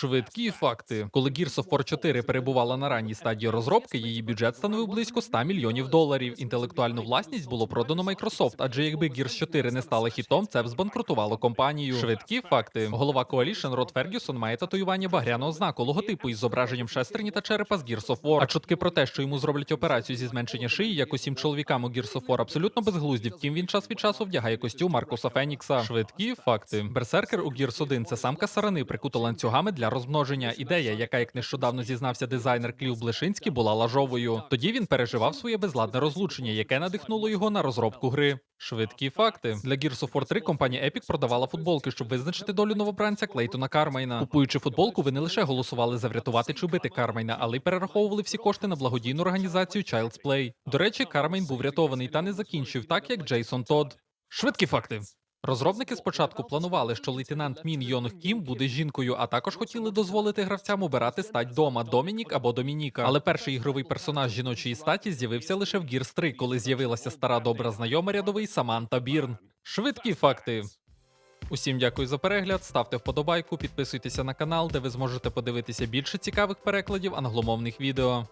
Швидкі факти. Коли Gears of War 4 перебувала на ранній стадії розробки, її бюджет становив близько 100 мільйонів доларів. Інтелектуальну власність було продано Microsoft, адже якби Gears 4 не стала хітом, це б збанкрутувало компанію. Швидкі факти. Голова Coalition Род Фергюсон має татуювання багряного знаку логотипу із зображенням шестерні та черепа з Gears of War. А чутки про те, що йому зроблять операцію зі зменшення шиї, як усім чоловікам у Gears of War, абсолютно безглузді. Втім, він час від часу вдягає костюм Маркуса Фенікса. Швидкі факти. Берсеркер у Gears 1 – це самка сарани, прикута ланцюгами для розмноження. Ідея, яка як нещодавно зізнався дизайнер Клів Блишинський, була лажовою. Тоді він переживав своє безладне розлучення, яке надихнуло його на розробку гри. Швидкі факти для Gears of War 3 компанія Epic продавала футболки, щоб визначити долю новобранця Клейтона Кармайна. Купуючи футболку, ви не лише голосували за врятувати чи убити Кармайна, але й перераховували всі кошти на благодійну організацію Child's Play. До речі, Кармайн був врятований та не закінчив, так як Джейсон Тодд. Швидкі факти. Розробники спочатку планували, що лейтенант Мін Йонг Кім буде жінкою, а також хотіли дозволити гравцям обирати стать дома Домінік або Домініка. Але перший ігровий персонаж жіночої статі з'явився лише в Gears 3, коли з'явилася стара добра знайома рядовий Саманта Бірн. Швидкі факти. Усім дякую за перегляд. Ставте вподобайку, підписуйтеся на канал, де ви зможете подивитися більше цікавих перекладів англомовних відео.